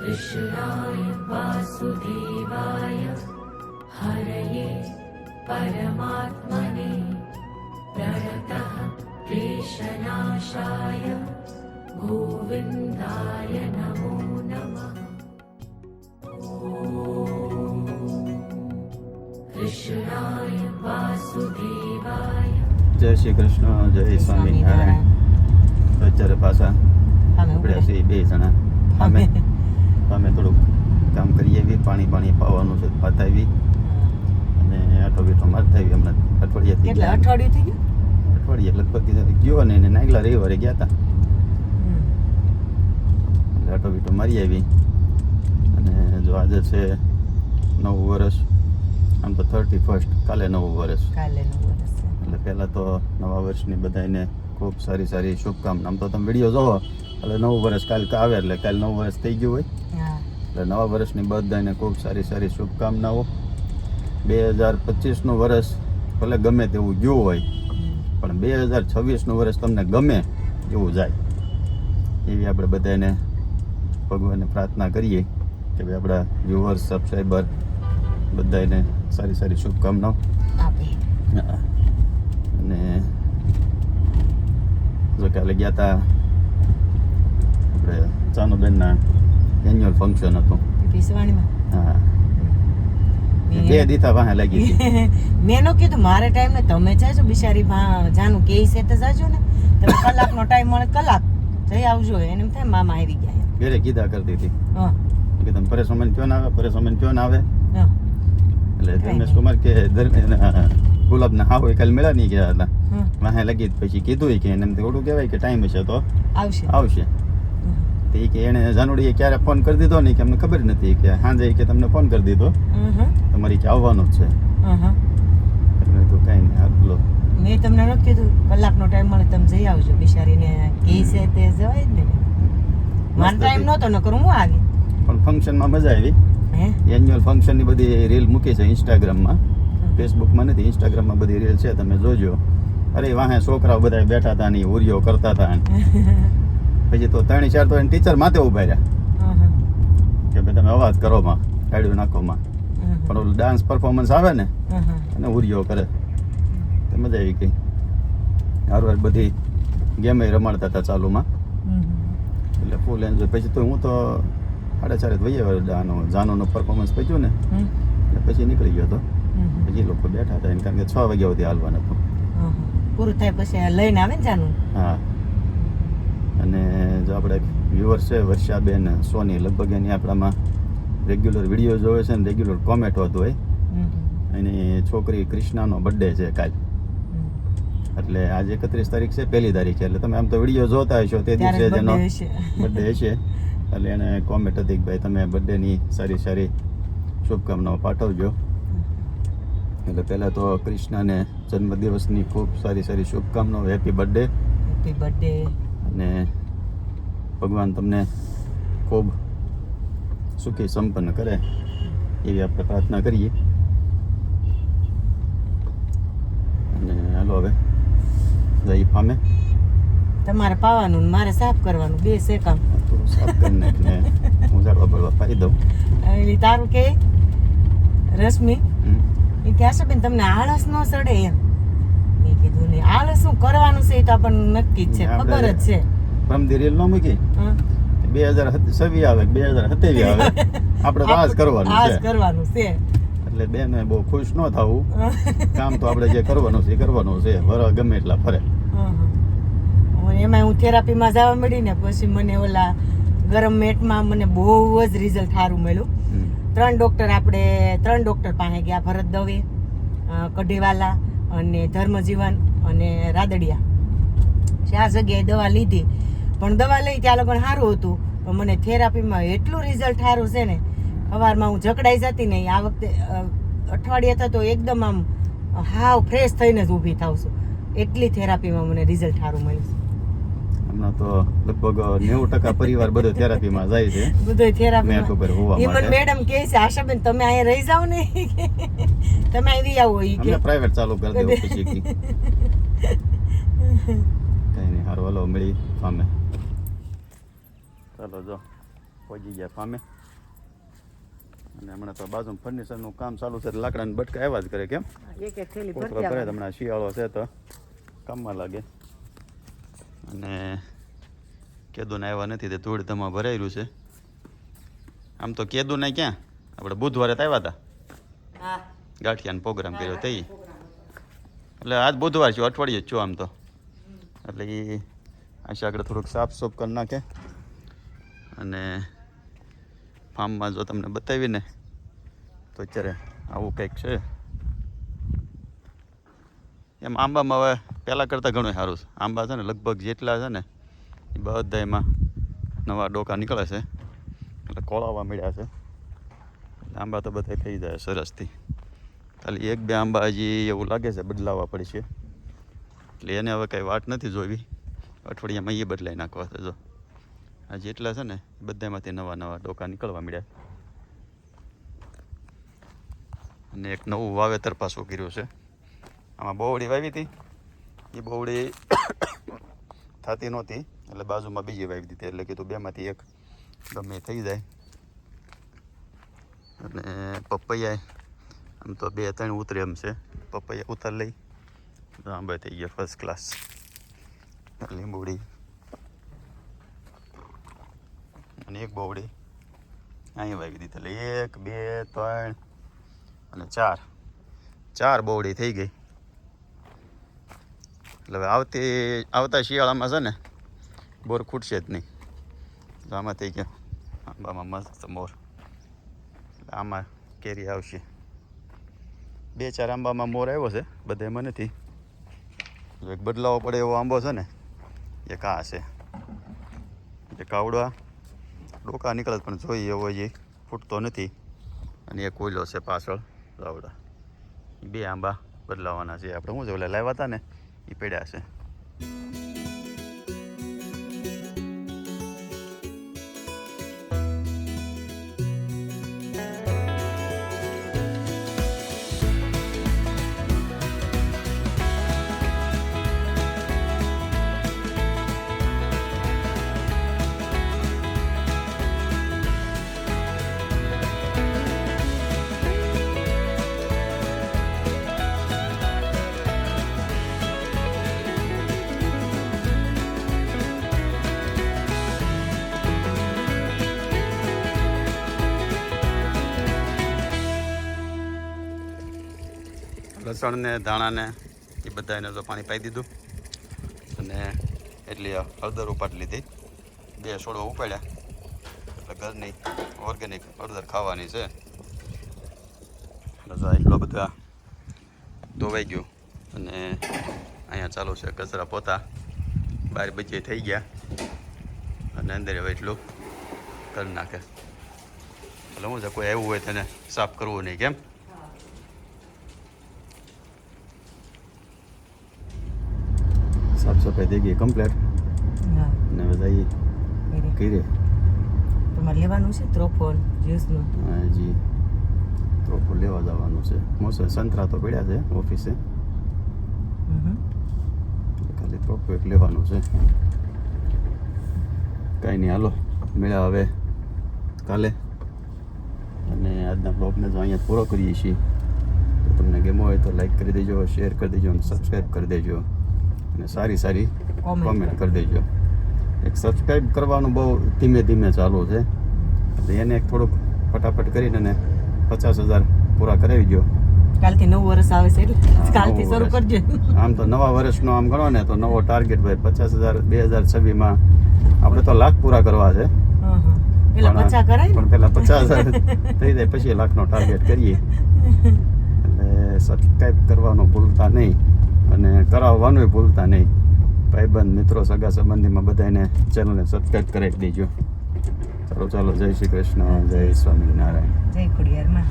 कृष्णाय वासुदेवाय हरये परमात्मने प्रणतः क्लेशनाशाय गोविन्दाय नमो नमः कृष्णाय वासुदेवाय જય શ્રી કૃષ્ણ જય સ્વામિનારાયણ તો અત્યારે પાછા અમે આપણે ઉપડે. છીએ બે જણા અમે અમે થોડુંક કામ કરીએ બી પાણી પાણી પાવાનું છે પતાવી અને આટો બીટો મારતા આવી હમણાં અઠવાડિયાથી એટલે. અઠવાડિયું થઈ ગયું? અઠવાડિયે લગભગ ગયો ને એને નાગલા રવિવારે ગયા હતા આટો બીટો મારી આવી અને જો આજે છે નવું વર્ષ આમ તો થર્ટી ફર્સ્ટ કાલે નવું વર્ષ. કાલે નવું વર્ષ એટલે પહેલાં તો નવા વર્ષની બધાને ખૂબ સારી સારી શુભકામના. આમ તો તમે વીડિયો જોવો એટલે નવું વર્ષ કાલ આવે એટલે કાલ નવું વર્ષ થઈ ગયું હોય. એટલે નવા વર્ષની બધાને ખૂબ સારી સારી શુભકામનાઓ. બે હજાર પચીસનું વર્ષ ભલે ગમે તેવું ગયું હોય પણ બે હજાર છવ્વીસનું વર્ષ તમને ગમે એવું જાય. એવી આપણે બધાને ભગવાનને પ્રાર્થના કરીએ કે ભાઈ આપણા વ્યુઅર્સ સબસ્ક્રાઈબર બધાને સારી સારી શુભકામનાઓ. આપે. અને જો કાલે ગયા હતા આપણે ચાનુબેનના એન્યુઅલ ફંક્શન હતું. પીસવાણીમાં હા. બે દીતા વાહે લાગી મેં નો કીધું મારે ટાઈમ ને તમે જાજો બિચારી જાનું કે છે તો જાજો ને. તમે કલાકનો ટાઈમ મળે કલાક જઈ આવજો. એને એમ થાય મામા આવી ગયા ઘરે કીધા કરતી હતી. હા. કે તમે પરેશ અમન ક્યો ના આવે? પરેશ અમન ક્યો ના આવે? એટલે ધર્મેશ. કુમાર કે ધર્મ ગુલાબના હાવ કાલે મેળા નહીં ગયા હતા. વાહે લગી પછી કીધું કે એને થોડું કહેવાય કે ટાઈમ હશે તો આવશે. આવશે. તો એ કે એને જાનુડીએ ક્યારે ફોન કરી દીધો નહીં કે અમને ખબર નથી કે સાંજે કે તમને ફોન કરી દીધો. તમારી કે આવવાનો જ છે. એટલે તો કાંઈ નહીં આટલો મેં તમને નથી કીધું કલાકનો ટાઈમ મળે તમે જઈ આવજો. બિચારીને કે છે તે જવાય જ ને. મારો ટાઈમ નહોતો નકર હું આવી. પણ ફંક્શનમાં મજા આવી. હે? એન્યુઅલ ફંક્શનની બધી રીલ મૂકી છે ઇન્સ્ટાગ્રામમાં ફેસબુકમાં નથી ઇન્સ્ટાગ્રામમાં બધી રીલ છે તમે જોજો. અરે વાહે છોકરાઓ બધા બેઠા હતા ને ઉરિયો કરતા હતા ને. પછી તો ત્રણ ચાર તો ટીચર માથે ઊભા રહ્યા. કે ભાઈ તમે અવાજ કરો માં કાઢ્યું નાખોમાં. હમ પણ ઓલું ડાન્સ પરફોર્મન્સ આવે ને. અને ઉર્યો કરે. તો મજા આવી ગઈ. હારું હારું બધી ગેમે રમાડતા હતા ચાલુમાં. એટલે ફૂલ એન્જોય પછી તો હું તો સાડા ચારે જ વહી જાનોનો પરફોર્મન્સ પચ્યું ને એટલે પછી નીકળી ગયો હતો. પછી લોકો બેઠા હતા. કારણ કે છ વાગ્યા સુધી હાલવાનું હતું. પૂરું થાય પછી લઈને આવે ને જાનું? હા. અને જો આપણે વ્યુઅર છે વર્ષાબેન સોની લગભગ એની આપણામાં રેગ્યુલર વીડિયો જોવે છે ને રેગ્યુલર કોમેન્ટ હોતું હોય. એની છોકરી ક્રિષ્નાનો બર્થડે છે કાલ. એટલે આજે એકત્રીસ તારીખ છે પહેલી તારીખ છે. એટલે તમે આમ તો વીડિયો જોતા હશો તે દિવસે જેનો બર્થડે હશે. એટલે એને કોમેન્ટ હતી કે ભાઈ તમે બર્થડેની સારી સારી શુભકામનાઓ પાઠવજો. એટલે પહેલાં તો કૃષ્ણને જન્મદિવસની ખૂબ સારી સારી શુભકામનાઓ. હેપી બર્થડે હેપી બર્થડે અને ભગવાન તમને ખૂબ સુખી સંપન્ન કરે એવી આપણે પ્રાર્થના કરીએ. અને હાલો હવે જઈ પામે તમારે પાવાનું ને મારે સાફ કરવાનું બે છે કામ સાફ કરી નાખીને હું ઝાડવા બળવા પાડી દઉં. એટલે તારું કે? રશ્મિ. એ કે બેન તમને આળસ ન સડે એમ. મેં કીધું ને આળસ શું કરવાનું છે એ તો આપણને નક્કી જ છે ખબર જ છે. પરમદી રેલ નો મૂકી? બે હજાર છવ્વી આવે બે હજાર સત્યાવી આવે. આપણે તો આજ કરવાનું છે. કરવાનું છે. એટલે બેન બહુ ખુશ ન થવું. કામ તો આપણે જે કરવાનું છે એ કરવાનું છે. વર ગમે એટલા ફરે. એમાં હું. થેરાપીમાં જવા મળી ને પછી મને ઓલા ગરમ મેટમાં મને બહુ જ રિઝલ્ટ સારું મળ્યું. ત્રણ ડૉક્ટર આપણે ત્રણ ડૉક્ટર પાસે ગયા ભરત દવે કઢીવાલા અને ધર્મજીવન અને રાદડિયા. આ જગ્યાએ દવા લીધી. પણ દવા લઈ ત્યાં લોકો સારું હતું. પણ મને થેરાપીમાં એટલું રિઝલ્ટ સારું છે ને, સવારમાં હું જકડાઈ જતી નહીં આ વખતે અઠવાડિયે થતો એકદમ આમ, હાવ ફ્રેશ થઈને જ ઊભી થાવ છું. એટલી થેરાપીમાં મને રિઝલ્ટ સારું મળ્યું હમણાં તો લગભગ નેવું ટકા પરિવાર બધો થેરાપીમાં જાય છે. બધું મેટ ઉપર હોવા માટે. મેડમ કહે છે આશાબેન તમે અહીંયા રહી જાઓ ને. તમે આવી આવો ઈ કે. પ્રાઇવેટ ચાલુ કરી દેવું પછી કઈ નહીં હારું હાલો મળી સામે ચાલો જો પહોંચી ગયા ફામે. અને હમણાં તો બાજુ ફર્નિચરનું કામ ચાલુ છે લાકડાની બટકા આવ્યા જ કરે કેમ? એક એક થેલી ભરતી ભરે હમણાં શિયાળો છે તો કામમાં લાગે. અને કેદુને આવ્યા નથી તે ધૂળ ધમા ભરાયેલું છે. આમ તો કેદુને ક્યાં? આપણે બુધવારે તો આવ્યા હતા ગાંઠિયાનો પ્રોગ્રામ કર્યો તે એટલે આજ બુધવાર છું અઠવાડિયે જ છું આમ તો. એટલે એ આશા આગળ થોડુંક સાફ સૂફ કરી નાખે. અને ફાર્મમાં જો તમને બતાવીને તો અત્યારે આવું કંઈક છે. એમ આંબામાં હવે પહેલાં કરતાં ઘણું સારું છે. આંબા છે ને લગભગ જેટલા છે ને, એ બધા એમાં નવા ડોકા નીકળે છે. એટલે કોળાવા મળ્યા છે. આંબા તો બધા થઈ જાય સરસથી ખાલી એક બે આંબા હજી એવું લાગે છે બદલાવવા પડશે. એટલે એને હવે કંઈ વાટ નથી જોવી. અઠવાડિયામાં એ બદલાઈ નાખવા છે જો. આ જેટલા છે ને બધામાંથી નવા નવા ડોકા નીકળવા મળ્યા. અને એક નવું વાવેતર પાછું કર્યું છે. આમાં બોવડી વાવી હતી. એ બોવડી થતી નહોતી, એટલે બાજુમાં બીજી વાવી દીધી. એટલે કીધું બેમાંથી એક ગમે થઈ જાય. અને પપૈયા આમ તો બે ત્રણ ઉતરે એમ છે. પપૈયા ઉતાર લઈ. તો થઈ ગયા ફર્સ્ટ ક્લાસ લીંબુડી અને એક બોવડી અહીં વાવી દીધી. એટલે એક, બે, ત્રણ અને ચાર. ચાર બોવડી થઈ ગઈ. એટલે આવતી, આવતા શિયાળામાં છે ને, બોર ખૂટશે જ નહીં. આમાં થઈ ગયો. આંબામાં મસ્ત મોર. એટલે આમાં કેરી આવશે. બે ચાર આંબામાં મોર આવ્યો છે, બધા એમાં નથી. એક બદલાવો પડે એવો આંબો છે ને એ કા છે. એ કાવડવા ડોકા નીકળે પણ જોઈએ એવો એ ફૂટતો નથી. અને એ કોયલો છે પાછળ રાવડા બે આંબા બદલાવાના છે. આપણે શું છે લાવ્યા હતા ને એ પડ્યા છે લસણ ધાણાને, એ બધા એને તો પાણી પાઈ દીધું. અને એટલી હળદર ઉપાડી લીધી. બે છોડવા ઉપાડ્યા. એટલે ઘરની ઓર્ગેનિક હળદર ખાવાની છે. એટલે જો એટલો બધા ધોવાઈ ગયું. અને અહીંયા ચાલુ છે કચરા પોતા. બહાર બચે થઈ ગયા. અને અંદર હવે એટલું કરી નાખે. એટલે હું છે કોઈ આવ્યું હોય તેને સાફ કરવું નહીં, કેમ? સાફ સફાઈ થઈ ગઈ કમ્પ્લીટ હા. અને બધા એ બરાબર. કરી તમારે લેવાનું છે ત્રોફોન જ્યુસનું? હજી ત્રોફો લેવા જવાનું છે. મોસે સંતરા તો પડ્યા છે ઓફિસે. ખાલી ત્રોફો એક લેવાનું છે. કાંઈ નહીં હાલો. મેળા હવે કાલે. અને આજના બ્લોગને જો અહીંયા પૂરો કરીએ છીએ. તો તમને ગેમો હોય તો લાઈક કરી દેજો શેર કરી દેજો અને સબસ્ક્રાઈબ કરી દેજો. અને સારી સારી કોમેન્ટ કરી દેજો. એક સબસ્ક્રાઈબ કરવાનું બહુ ધીમે ધીમે ચાલુ છે. એટલે એને એક થોડુંક ફટાફટ કરીને એને પચાસ હજાર પૂરા કરાવી દો કાલથી નવું વર્ષ આવે છે એટલે કાલથી શરૂ. કરજો. આમ તો નવા વર્ષનો આમ ગણો ને તો નવો ટાર્ગેટ ભાઈ પચાસ હજાર બે હજાર છવ્વીસમાં આપણે તો લાખ પૂરા કરવા છે. પણ- પેલા પચાસ હજાર થઈ જાય પછી લાખનો ટાર્ગેટ કરીએ. એટલે સબસ્ક્રાઈબ કરવાનું ભૂલતા નહીં. અને કરાવવાનું ભૂલતા નહીં. ભાઈબંધ, મિત્રો, સગા સંબંધીમાં બધાને ચેનલને સબસ્ક્રાઈબ કરાવી દેજો. ચાલો ચાલો, જય શ્રી કૃષ્ણ, જય સ્વામિનારાયણ. જય ખોડિયારમાં.